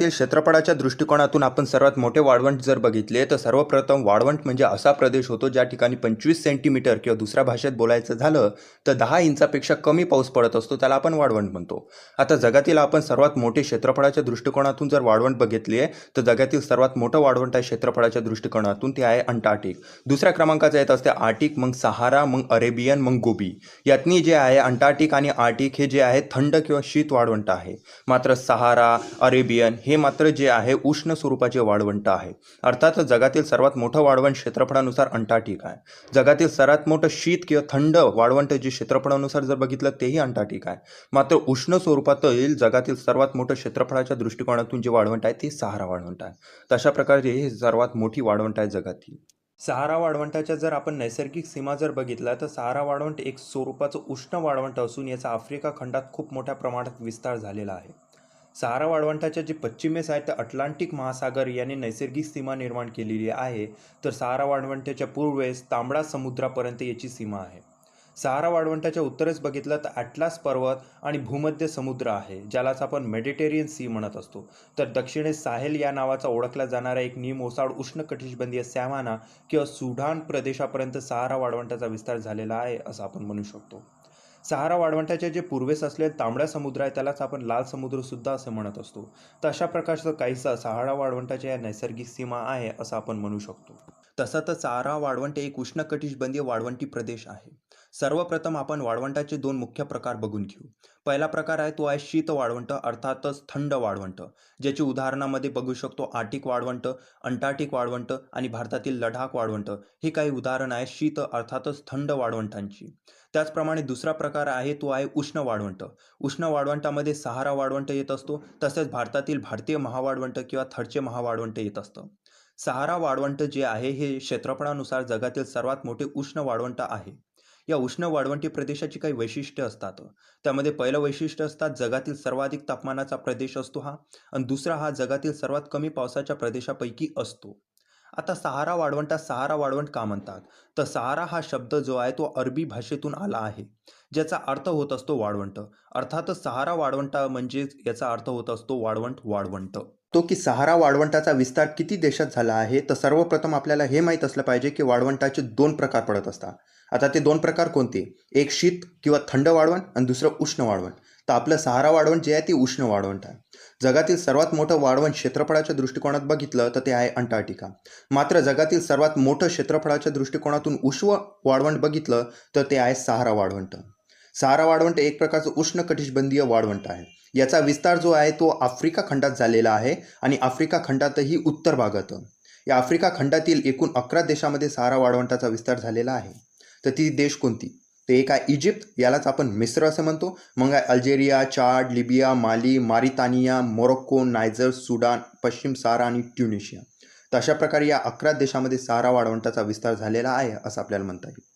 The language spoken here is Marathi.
ते क्षेत्रफळाच्या दृष्टिकोनातून आपण सर्वात मोठे वाळवंट जर बघितले तर सर्वप्रथम वाळवंट म्हणजे असा प्रदेश होतो ज्या ठिकाणी पंचवीस सेंटीमीटर किंवा दुसऱ्या भाषेत बोलायचं झालं तर दहा इंचापेक्षा कमी पाऊस पडत असतो त्याला आपण वाळवंट म्हणतो. आता जगातील आपण सर्वात मोठे क्षेत्रफळाच्या दृष्टिकोनातून जर वाळवंट बघितले तर जगातील सर्वात मोठं वाळवंट आहे क्षेत्रफळाच्या दृष्टिकोनातून ते आहे अंटार्क्टिक. दुसऱ्या क्रमांकाचं येत असते आर्टिक मग सहारा मग अरेबियन मग गोबी. यातनी जे आहे अंटार्क्टिक आणि आर्टिक हे जे आहे थंड किंवा शीत वाळवंट आहे. मात्र सहारा अरेबियन हे हे मात्र जे आहे उष्ण स्वरूपाचे वाळवंट आहे. अर्थात जगातील सर्वात मोठं वाळवंट क्षेत्रफळानुसार अंटार्क्टिक आहे. जगातील सर्वात मोठं शीत किंवा थंड वाळवंट जे क्षेत्रफळानुसार जर बघितलं तेही अंटार्क्टिक आहे. मात्र उष्ण स्वरूपातील जगातील सर्वात मोठं क्षेत्रफळाच्या दृष्टिकोनातून जे वाळवंट आहे ते सहारा वाळवंट आहे. तशा प्रकारे हे सर्वात मोठी वाळवंट आहे जगातील. सहारा वाळवंटाच्या जर आपण नैसर्गिक सीमा जर बघितला तर सहारा वाळवंट एक स्वरूपाचं उष्ण वाळवंट असून याचा आफ्रिका खंडात खूप मोठ्या प्रमाणात विस्तार झालेला आहे. सहारा वाळवंटाच्या जे पश्चिमेस आहे तर अटलांटिक महासागर याने नैसर्गिक सीमा निर्माण केलेली आहे. तर सहारा वाळवंटाच्या पूर्वेस तांबडा समुद्रापर्यंत याची सीमा आहे. सहारा वाळवंटाच्या उत्तरेस बघितलं तर ॲटलास पर्वत आणि भूमध्य समुद्र आहे ज्यालाच आपण मेडिटेरियन सी म्हणत असतो. तर दक्षिणेस साहेल या नावाचा ओळखला जाणारा एक निम ओसाड उष्ण कटिबंधीय सॅवाना किंवा सुडान प्रदेशापर्यंत सहारा वाळवंटाचा विस्तार झालेला आहे असं आपण म्हणू शकतो. सहारा वाळवंटाचे जे पूर्वेस असलेले तांबडा समुद्र आहे त्यालाच आपण लाल समुद्रसुद्धा असं म्हणत असतो. तर अशा प्रकारचं काहीसा सहारा वाळवंटाच्या या नैसर्गिक सीमा आहे असं आपण म्हणू शकतो. तसा तर सहारा वाळवंट एक उष्णकटिबंधीय वाळवंटी प्रदेश आहे. सर्वप्रथम आपण वाळवंटाचे दोन मुख्य प्रकार बघून घेऊ. पहिला प्रकार आहे तो आहे शीत वाळवंट अर्थातच थंड वाळवंट. ज्याची उदाहरणामध्ये बघू शकतो आर्टिक वाळवंट अंटार्टिक वाळवंट आणि भारतातील लडाख वाळवंट. हे काही उदाहरण आहे शीत अर्थातच थंड वाळवंटांची. त्याचप्रमाणे दुसरा प्रकार आहे तो आहे उष्ण वाळवंट. उष्ण वाळवंटामध्ये सहारा वाळवंट येत असतो. तसेच भारतातील भारतीय महावाळवंट किंवा थरचे महावाळवंट येत असतं. सहारा वाळवंट जे आहे हे क्षेत्रफळानुसार जगातील सर्वात मोठे उष्ण वाळवंट आहे. या उष्ण वाळवंटी प्रदेशाची काही वैशिष्ट्य असतात. त्यामध्ये पहिलं वैशिष्ट्य असतात जगातील सर्वाधिक तापमानाचा प्रदेश असतो हा आणि दुसरा हा जगातील सर्वात कमी पावसाच्या प्रदेशापैकी असतो. आता सहारा वाळवंटा सहारा वाळवंट का म्हणतात? तर सहारा हा शब्द जो आहे तो अरबी भाषेतून आला आहे. ज्याचा अर्थ होत असतो वाळवंट. अर्थातच सहारा वाळवंटा म्हणजेच याचा अर्थ होत असतो वाळवंट वाळवंट. तो की सहारा वाळवंटाचा विस्तार किती देशात झाला आहे? तर सर्वप्रथम आपल्याला हे माहीत असलं पाहिजे की वाळवंटाचे दोन प्रकार पडत असतात. आता ते दोन प्रकार कोणते? एक शीत किंवा थंड वाळवंट आणि दुसरं उष्ण वाळवंट. तर आपलं सहारा वाळवंट जे आहे ते उष्ण वाळवंट आहे. जगातील सर्वात मोठं वाळवंट क्षेत्रफळाच्या दृष्टिकोनात बघितलं तर ते आहे अंटार्क्टिका. मात्र जगातील सर्वात मोठं क्षेत्रफळाच्या दृष्टिकोनातून उष्व वाळवंट बघितलं तर ते आहे सहारा वाळवंट. सहारा वाळवंट एक प्रकारचं उष्ण कटिशबंधीय वाळवंट आहे. याचा विस्तार जो आहे तो आफ्रिका खंडात झालेला आहे आणि आफ्रिका खंडातही उत्तर भागात. या आफ्रिका खंडातील एकूण अकरा देशामध्ये सहारा वाळवंटाचा विस्तार झालेला आहे. तर ती देश कोणती? ते एक आहे इजिप्त यालाच आपण मिस्र असं म्हणतो. मग आहे Algeria Chad Libya Mali Mauritania Morocco Niger Sudan पश्चिम सहारा आणि ट्युनिशिया. तर अशा प्रकारे या अकरा देशामध्ये सहारा वाळवंटाचा विस्तार झालेला आहे असं आपल्याला म्हणता येईल.